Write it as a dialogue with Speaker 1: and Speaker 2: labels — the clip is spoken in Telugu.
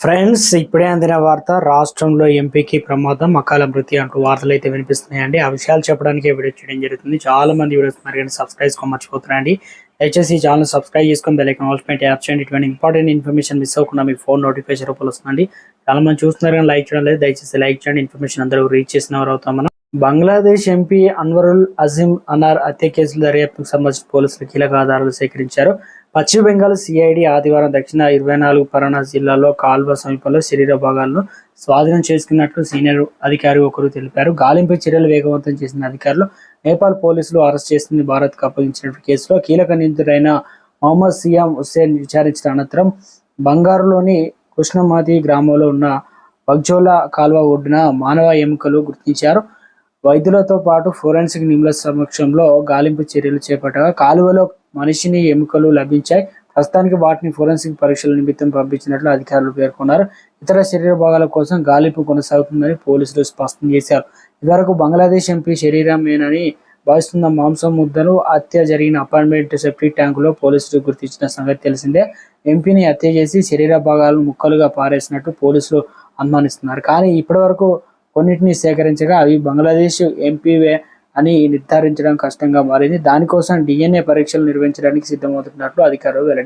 Speaker 1: ఫ్రెండ్స్ ఇప్పుడే అందిన వార్త రాష్ట్రంలో ఎంపీకి ప్రమాదం అకాల మృతి అంటూ వార్తలు అయితే వినిపిస్తున్నాయండి. ఆ విషయాలు చెప్పడానికి వీడియో చేయడం జరుగుతుంది. చాలా మంది వీడియోస్ మరి కానీ సబ్స్క్రైబ్ చేసుకో మర్చిపోతున్నారండి. దయచేసి ఈ ఛానల్ సబ్స్క్రైబ్ చేసుకొని బెల్లైకన్ ఆల్స్మెంట్ యాప్ చేయండి. ఇటువంటి ఇంపార్టెంట్ ఇన్ఫర్మేషన్ మిస్ అవ్వకుండా మీ ఫోన్ నోటిఫికేషన్ రూపంలో వస్తుందండి. చాలా మంది చూస్తున్నారు కానీ లైక్ చేయడం లేదు. దయచేసి లైక్ చేయండి. ఇన్ఫర్మేషన్ అందరూ రీచ్ చేసిన వారు అవుతాం మనం. బంగ్లాదేశ్ ఎంపీ అన్వరుల్ అజీం అనార్ హత్య కేసుల దర్యాప్తుకు సంబంధించిన పోలీసులు కీలక ఆధారాలు సేకరించారు. పశ్చిమ బెంగాల్ సిఐడి ఆదివారం దక్షిణ ఇరవై నాలుగు పరాణా జిల్లాలో కాల్వ సమీపంలో శరీర భాగాలను స్వాధీనం చేసుకున్నట్లు సీనియర్ అధికారి ఒకరు తెలిపారు. గాలింపు చర్యలు వేగవంతం చేసిన అధికారులు నేపాల్ పోలీసులు అరెస్ట్ చేసింది భారత్కు అప్పగించిన కేసులో కీలక నిందితుడైన మొహమ్మద్ సియాం హుస్సేన్ విచారించిన అనంతరం బంగారులోని కృష్ణమాది గ్రామంలో ఉన్న బగ్జోలా కాల్వ ఒడ్డున మానవ ఎముకలు గుర్తించారు. వైద్యులతో పాటు ఫోరెన్సిక్ నిపుణుల సమక్షంలో గాలింపు చర్యలు చేపట్టగా కాలువలో మనిషిని ఎముకలు లభించాయి. ప్రస్తుతానికి వాటిని ఫోరెన్సిక్ పరీక్షల నిమిత్తం పంపించినట్లు అధికారులు పేర్కొన్నారు. ఇతర శరీర భాగాల కోసం గాలింపు కొనసాగుతుందని పోలీసులు స్పష్టం చేశారు. ఇదివరకు బంగ్లాదేశ్ ఎంపీ శరీరమేనని భావిస్తున్న మాంసం ముద్దను హత్య జరిగిన అపార్ట్మెంట్ సెప్టిక్ ట్యాంకులో పోలీసులు గుర్తించిన సంగతి తెలిసిందే. ఎంపీని హత్య చేసి శరీర భాగాలను ముక్కలుగా పారేసినట్టు పోలీసులు అనుమానిస్తున్నారు. కానీ ఇప్పటివరకు కొన్నిటిని సేకరించగా అవి బంగ్లాదేశ్ ఎంపీవే అని నిర్ధారించడం కష్టంగా మారింది. దానికోసం డిఎన్ఏ పరీక్షలు నిర్వహించడానికి సిద్ధమవుతున్నట్లు అధికారులు వెల్లడి